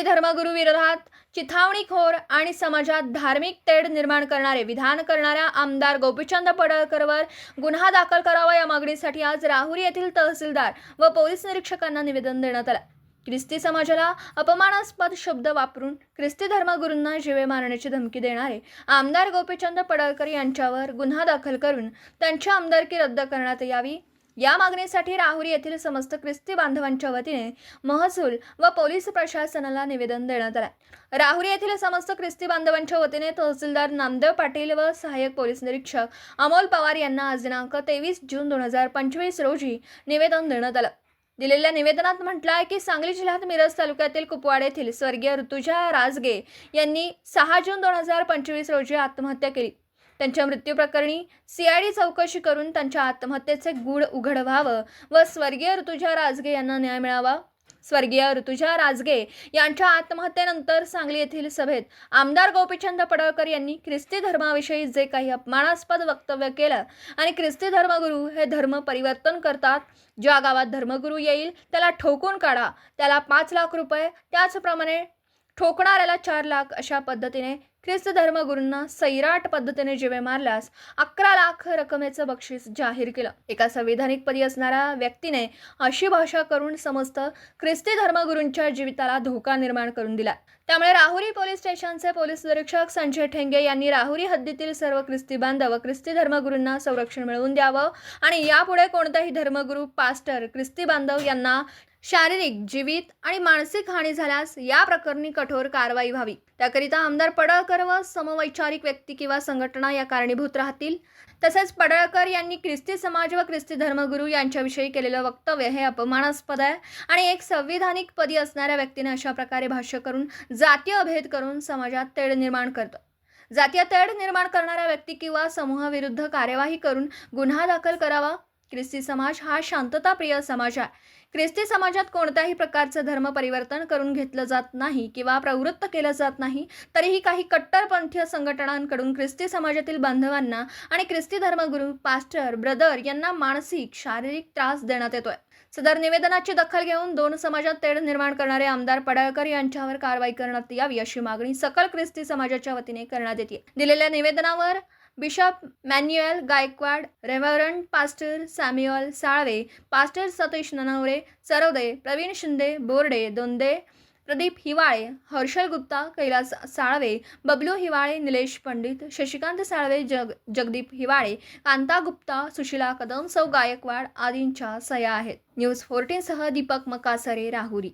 धर्मगुरू विरोधात चिथावणीखोर आणि समाजात धार्मिक तेढ निर्माण करणारे विधान करणाऱ्या आमदार गोपीचंद पडळकरवर गुन्हा दाखल करावा या मागणीसाठी आज राहुरी येथील तहसीलदार व पोलीस निरीक्षकांना निवेदन देण्यात आलं. ख्रिस्ती समाजाला अपमानास्पद शब्द वापरून ख्रिस्ती धर्मगुरूंना जीवे मारण्याची धमकी देणारे आमदार गोपीचंद पडळकर यांच्यावर गुन्हा दाखल करून त्यांची आमदारकी रद्द करण्यात यावी या मागणीसाठी राहुरी येथील समस्त ख्रिस्ती बांधवांच्या वतीने महसूल व पोलीस प्रशासनाला निवेदन देण्यात आलं राहुरी येथील समस्त ख्रिस्ती बांधवांच्या वतीने तहसीलदार नामदेव पाटील व सहाय्यक पोलीस निरीक्षक अमोल पवार यांना आज दिनांक तेवीस जून दोन हजार पंचवीस रोजी निवेदन देण्यात आलं. दिलेल्या निवेदनात म्हटलं आहे की सांगली जिल्ह्यात मिरज तालुक्यातील कुपवाड येथील स्वर्गीय ऋतुजा राजगे यांनी सहा जून दोन हजार पंचवीस रोजी आत्महत्या केली. त्यांच्या मृत्यूप्रकरणी सीआयडी चौकशी करून त्यांच्या आत्महत्येचे गूढ उघड व्हावं व स्वर्गीय ऋतुजा राजगे यांना न्याय मिळावा. स्वर्गीय ऋतुजा राजगे यांच्या आत्महत्येनंतर सांगली येथील सभेत आमदार गोपीचंद पडळकर यांनी ख्रिस्ती धर्माविषयी जे काही अपमानास्पद वक्तव्य केलं आणि ख्रिस्ती धर्मगुरू हे धर्म परिवर्तन करतात ज्या गावात धर्मगुरू येईल त्याला ठोकून काढा त्याला पाच लाख रुपये त्याचप्रमाणे ठोकणाऱ्याला चार लाख अशा पद्धतीने ख्रिस्त धर्मगुरूंना सैराट पद्धतीने जिवे मारल्यास अकरा लाख रकमेचं बक्षीस जाहीर केलं. एका संविधानिक पदी असणाऱ्या व्यक्तीने अशी भाषा करून समस्त ख्रिस्ती धर्मगुरूंच्या जीविताला धोका निर्माण करून दिला. त्यामुळे राहुरी पोलीस स्टेशनचे पोलीस निरीक्षक संजय ठेंगे यांनी राहुरी हद्दीतील सर्व ख्रिस्ती बांधव व ख्रिस्ती धर्मगुरूंना संरक्षण मिळवून द्यावं आणि यापुढे कोणताही धर्मगुरू पास्टर ख्रिस्ती बांधव यांना शारीरिक जीवित आणि मानसिक हानी झाल्यास या प्रकरणी कठोर कारवाई व्हावी. त्याकरिता आमदार पडळकर व समवैचारिक व्यक्ती किंवा संघटना या कारणीभूत राहतील. तसेच पडळकर यांनी ख्रिस्ती समाज व ख्रिस्ती धर्मगुरू यांच्याविषयी केलेलं वक्तव्य हे अपमानास्पद आहे आणि एक संविधानिक पदी असणाऱ्या व्यक्तीने अशा प्रकारे भाष्य करून जातीय अभेद करून समाजात तेढ निर्माण करतो. जातीय तेढ निर्माण करणाऱ्या व्यक्ती किंवा समूहाविरुद्ध कार्यवाही करून गुन्हा दाखल करावा. ख्रिस्ती समाज हा शांतताप्रिय समाज आहे. ख्रिस्ती समाजात कोणत्याही प्रकारचं धर्म परिवर्तन करून घेतलं जात नाही किंवा प्रवृत्त केलं जात नाही तरीही काही कट्टरपंथीय संघटनांकडून ख्रिस्ती समाजातील बांधवांना आणि ख्रिस्ती धर्मगुरू पास्टर ब्रदर यांना मानसिक शारीरिक त्रास देण्यात येतोय. सदर निवेदनाची दखल घेऊन दोन समाजात तेढ निर्माण करणारे आमदार पडळकर यांच्यावर कारवाई करण्यात यावी अशी मागणी सकल ख्रिस्ती समाजाच्या वतीने करण्यात येते. दिलेल्या निवेदनावर bishop Manuel Gaikwad reverend pastor Samuel Salve pastor Satish Nanaware Sarode Pravin Shinde Borde Donde Pradeep Hiwale Harshal Gupta Kailas Salve Bablu Hiwale Nilesh Pandit Shashikant Salve Jag Jagdeep Hiwale Kanta Gupta Sushila Kadam सौ गायकवाड आदींच्या सया आहेत. न्यूज फोर्टीनसह दीपक मकासरे राहुरी.